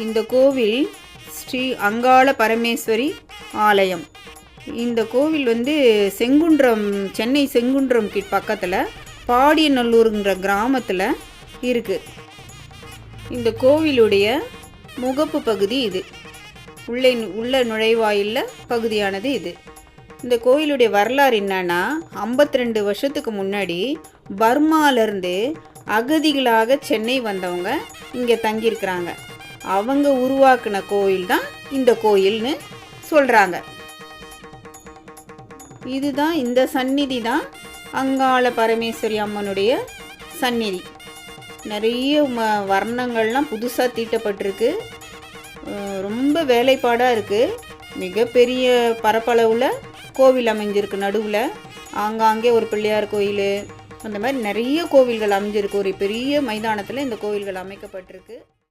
இந்த கோவில் ஸ்ரீ அங்காள பரமேஸ்வரி ஆலயம். இந்த கோவில் வந்து செங்குன்றம் சென்னை செங்குன்றம் கிட் பக்கத்தில் பாடியநல்லூருங்கிற கிராமத்தில் இருக்குது இந்த கோவிலுடைய முகப்பு பகுதி இது. உள்ளே உள்ள நுழைவாயிலில் பகுதியானது இது. இந்த கோயிலுடைய வரலாறு என்னன்னா 52 வருஷத்துக்கு முன்னாடி பர்மாலேருந்து அகதிகளாக சென்னை வந்தவங்க இங்கே தங்கியிருக்கிறாங்க. அவங்க உருவாக்குன கோயில் தான் இந்த கோயில்னு சொல்கிறாங்க இதுதான் இந்த சந்நிதி தான் அங்காள பரமேஸ்வரி அம்மனுடைய சந்நிதி. நிறைய ம வர்ணங்கள்லாம் புதுசாக தீட்டப்பட்டிருக்கு. ரொம்ப வேலைப்பாடாக இருக்குது மிகப்பெரிய பரப்பளவில் கோவில் அமைஞ்சிருக்கு நடுவில். ஆங்காங்கே ஒரு பிள்ளையார் கோயில். அந்த மாதிரி நிறைய கோவில்கள் அமைஞ்சிருக்கு. ஒரு பெரிய மைதானத்தில் இந்த கோவில்கள் அமைக்கப்பட்டிருக்கு.